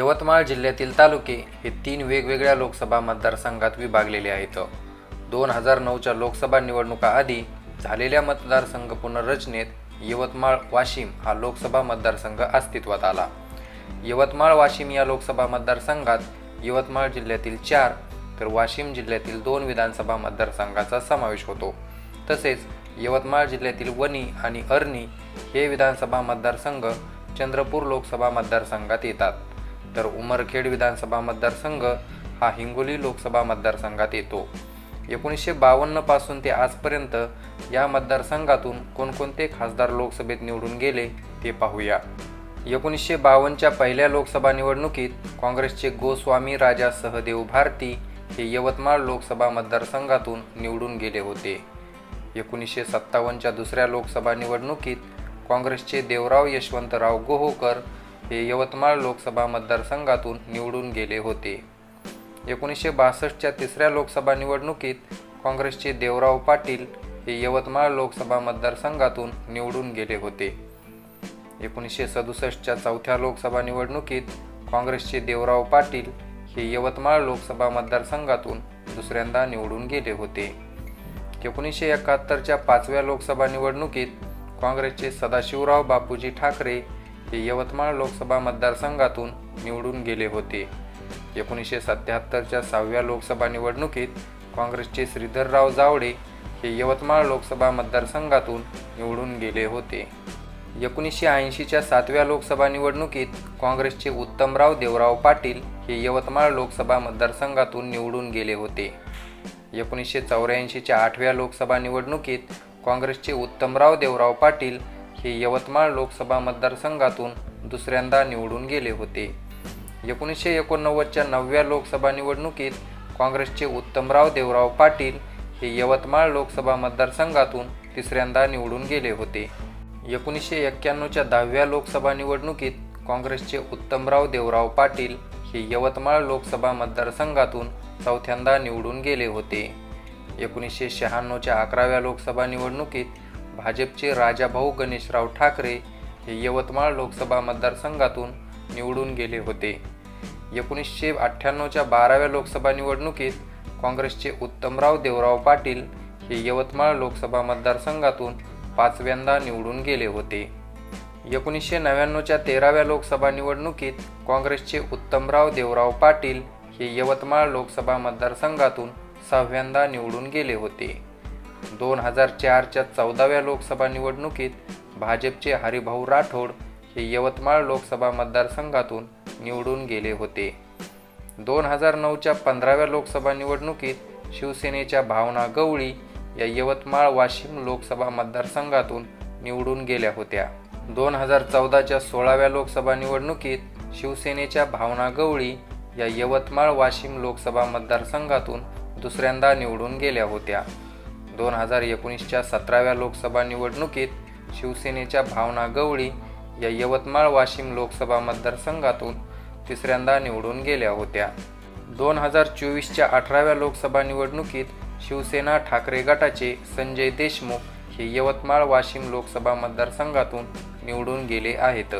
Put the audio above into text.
यवतमाळ जिल्ह्यातील तालुके हे तीन वेगवेगळ्या लोकसभा मतदारसंघात विभागलेले आहेत. दोन हजार नऊच्या लोकसभा निवडणुकाआधी झालेल्या मतदारसंघ पुनर्रचनेत यवतमाळ वाशिम हा लोकसभा मतदारसंघ अस्तित्वात आला. यवतमाळ वाशिम या लोकसभा मतदारसंघात यवतमाळ जिल्ह्यातील चार तर वाशिम जिल्ह्यातील दोन विधानसभा मतदारसंघाचा समावेश होतो. तसेच यवतमाळ जिल्ह्यातील वणी आणि अर्नी हे विधानसभा मतदारसंघ चंद्रपूर लोकसभा मतदारसंघात येतात. तर उमरखेड विधानसभा मतदारसंघ हा हिंगोली लोकसभा मतदारसंघात येतो. एकोणीसशे बावन्नपासून ते आजपर्यंत या मतदारसंघातून कोणकोणते खासदार लोकसभेत निवडून गेले ते पाहूया. एकोणीसशे बावन्नच्या पहिल्या लोकसभा निवडणुकीत काँग्रेसचे गोस्वामी राजा सहदेव भारती हे यवतमाळ लोकसभा मतदारसंघातून निवडून गेले होते. एकोणीसशे सत्तावन्नच्या दुसऱ्या लोकसभा निवडणुकीत काँग्रेसचे देवराव यशवंतराव गोहोकर हे यवतमाळ लोकसभा मतदारसंघातून निवडून गेले होते. एकोणीसशे बासष्टच्या तिसऱ्या लोकसभा निवडणुकीत काँग्रेसचे देवराव पाटील हे यवतमाळ लोकसभा मतदारसंघातून निवडून गेले होते. एकोणीसशे सदुसष्टच्या चौथ्या लोकसभा निवडणुकीत काँग्रेसचे देवराव पाटील हे यवतमाळ लोकसभा मतदारसंघातून दुसऱ्यांदा निवडून गेले होते. एकोणीसशे एकाहत्तरच्या पाचव्या लोकसभा निवडणुकीत काँग्रेसचे सदाशिवराव बापूजी ठाकरे हे यवतमाळ लोकसभा मतदारसंघातून निवडून गेले होते. एकोणीसशे सत्याहत्तरच्या सहाव्या लोकसभा निवडणुकीत काँग्रेसचे श्रीधरराव जावडे हे यवतमाळ लोकसभा मतदारसंघातून निवडून गेले होते. एकोणीसशे ऐंशीच्या सातव्या लोकसभा निवडणुकीत काँग्रेसचे उत्तमराव देवराव पाटील हे यवतमाळ लोकसभा मतदारसंघातून निवडून गेले होते. एकोणीसशे चौऱ्याऐंशीच्या आठव्या लोकसभा निवडणुकीत काँग्रेसचे उत्तमराव देवराव पाटील हे यवतमाळ लोकसभा मतदारसंघातून दुसऱ्यांदा निवडून गेले होते. एकोणीसशे एकोणनव्वदच्या नवव्या लोकसभा निवडणुकीत काँग्रेसचे उत्तमराव देवराव पाटील हे यवतमाळ लोकसभा मतदारसंघातून तिसऱ्यांदा निवडून गेले होते. एकोणीसशे एक्क्याण्णवच्या दहाव्या लोकसभा निवडणुकीत काँग्रेसचे उत्तमराव देवराव पाटील हे यवतमाळ लोकसभा मतदारसंघातून चौथ्यांदा निवडून गेले होते. एकोणीसशे शहाण्णवच्या अकराव्या लोकसभा निवडणुकीत भाजपचे राजाभाऊ गणेशराव ठाकरे हे यवतमाळ लोकसभा मतदारसंघातून निवडून गेले होते. एकोणीसशे अठ्ठ्याण्णवच्या बाराव्या लोकसभा निवडणुकीत काँग्रेसचे उत्तमराव देवराव पाटील हे यवतमाळ लोकसभा मतदारसंघातून पाचव्यांदा निवडून गेले होते. एकोणीसशे नव्याण्णवच्या तेराव्या लोकसभा निवडणुकीत काँग्रेसचे उत्तमराव देवराव पाटील हे यवतमाळ लोकसभा मतदारसंघातून सहाव्यांदा निवडून गेले होते. दोन हजार चारच्या चौदाव्या लोकसभा निवडणुकीत भाजपचे हरिभाऊ राठोड हे यवतमाळ लोकसभा मतदारसंघातून निवडून गेले होते. दोन हजार नऊच्या पंधराव्या लोकसभा निवडणुकीत शिवसेनेच्या भावना गवळी या यवतमाळ वाशिम लोकसभा मतदारसंघातून निवडून गेल्या होत्या. दोन हजार चौदाच्या सोळाव्या लोकसभा निवडणुकीत शिवसेनेच्या भावना गवळी या यवतमाळ वाशिम लोकसभा मतदारसंघातून दुसऱ्यांदा निवडून गेल्या होत्या. दोन हजार एकोणीसच्या सतराव्या लोकसभा निवडणुकीत शिवसेनेच्या भावना गवळी या यवतमाळ वाशिम लोकसभा मतदारसंघातून तिसऱ्यांदा निवडून गेल्या होत्या. दोन हजार चोवीसच्या अठराव्या लोकसभा निवडणुकीत शिवसेना ठाकरे गटाचे संजय देशमुख हे यवतमाळ वाशिम लोकसभा मतदारसंघातून निवडून गेले आहेत.